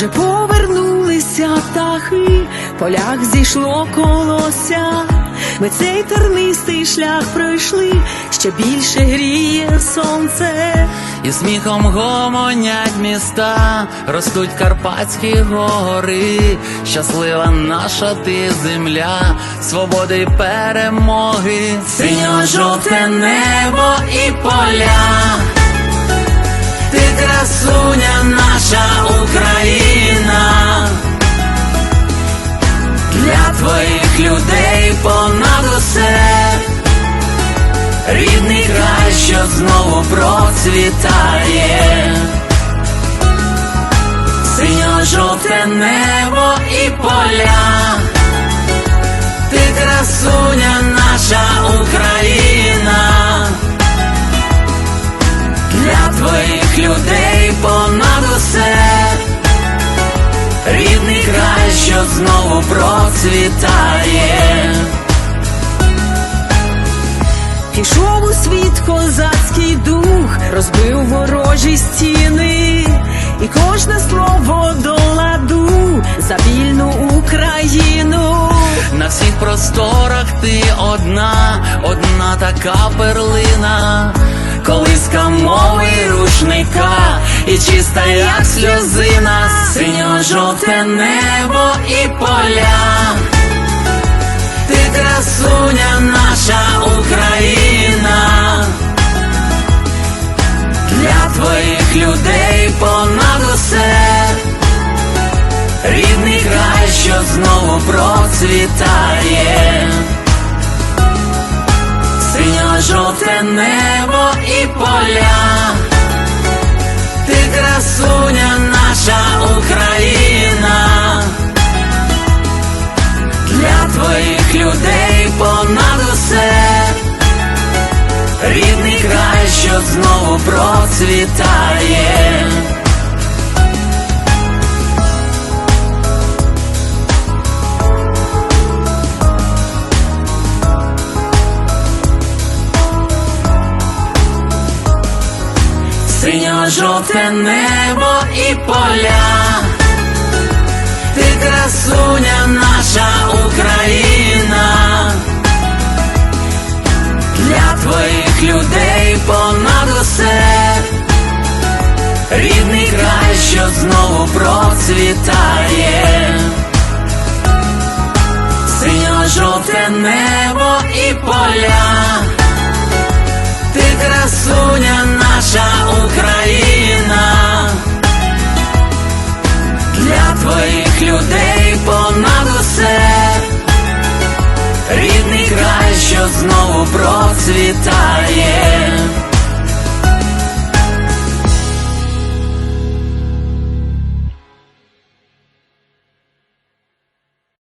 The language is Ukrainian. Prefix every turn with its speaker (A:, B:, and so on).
A: вже повернулися птахи, полях зійшло колося. Ми цей тернистий шлях пройшли, що більше гріє сонце.
B: І сміхом гомонять міста, ростуть Карпатські гори, щаслива наша ти земля, свободи й перемоги, синьо-жовте небо і поля, для твоїх людей понад усе. Рідний край, що знову процвітає, синьо-жовте небо і знову процвітає.
A: Пішов у світ козацький дух, розбив ворожі стіни, і кожне слово до ладу за вільну Україну.
B: На всіх просторах ти одна, одна така перлина, колиска мови рушника, і чиста, як сльозина, синьо-жовте небо і поля. Ти красуня наша Україна, для твоїх людей понад усе. Рідний край, що знову процвітає, синьо-жовте небо і поля, процвітає. Синьо-жовте небо і поля, ти красуня рідний край, що знову процвітає, синьо жовте небо і поля, ти красуня наша Україна, для твоїх людей понад усе, рідний край, що знову процвітає.